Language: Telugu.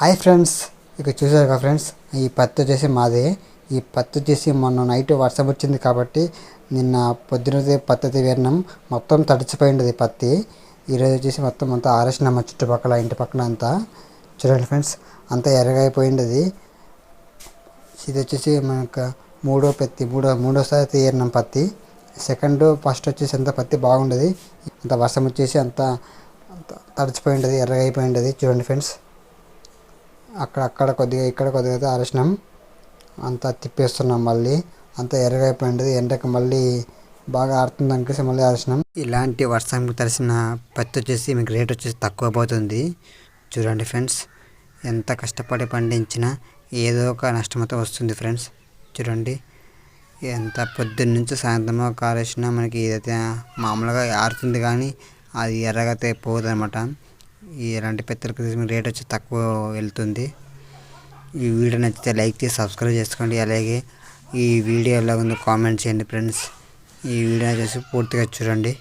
హాయ్ ఫ్రెండ్స్ ఇక చూసారు కదా ఫ్రెండ్స్ ఈ పత్తి వచ్చేసి మాదే. ఈ పత్తి వచ్చేసి మొన్న నైట్ వర్షం వచ్చింది కాబట్టి నిన్న పొద్దున పత్తి వేరినాం మొత్తం తడిచిపోయింది పత్తి. ఈరోజు వచ్చేసి మొత్తం అంతా ఆరేసినాం చుట్టుపక్కల ఇంటి పక్కన అంతా. చూడండి ఫ్రెండ్స్ అంతా ఎర్రగైపోయింది అది. ఇది వచ్చేసి మనకు మూడో పత్తి మూడో మూడోసారి అయితే పత్తి. సెకండ్ ఫస్ట్ వచ్చేసి అంత పత్తి బాగుండేది. అంత వర్షం వచ్చేసి అంత తడిచిపోయి ఉండేది ఎర్రగా ఉండేది చూడండి ఫ్రెండ్స్ అక్కడ అక్కడ కొద్దిగా ఇక్కడ కొద్దిగా అయితే ఆరేసినాం అంతా తిప్పేస్తున్నాం మళ్ళీ. అంతా ఎర్రగా ఎండకు మళ్ళీ బాగా ఆడుతుంది అనిపిస్తే మళ్ళీ ఆరేసినాం ఇలాంటి వర్షానికి తడిసిన పత్తి వచ్చేసి మీకు రేట్ వచ్చేసి తక్కువ పోతుంది. చూడండి ఫ్రెండ్స్ ఎంత కష్టపడి పండించినా ఏదో ఒక నష్టమతో వస్తుంది ఫ్రెండ్స్. చూడండి ఎంత పొద్దున్న నుంచి సాయంత్రం కారేసినా మనకి ఏదైతే మామూలుగా ఆరుతుంది కానీ అది ఎర్రగా పోదు అనమాట ఇలాంటి పెత్తలకు రేట్ వచ్చి తక్కువ వెళ్తుంది. ఈ వీడియో నచ్చితే లైక్ చేసి సబ్స్క్రైబ్ చేసుకోండి. అలాగే ఈ వీడియో ఎలా ఉందో కామెంట్ చేయండి ఫ్రెండ్స్. ఈ వీడియో చేసి పూర్తిగా చూడండి.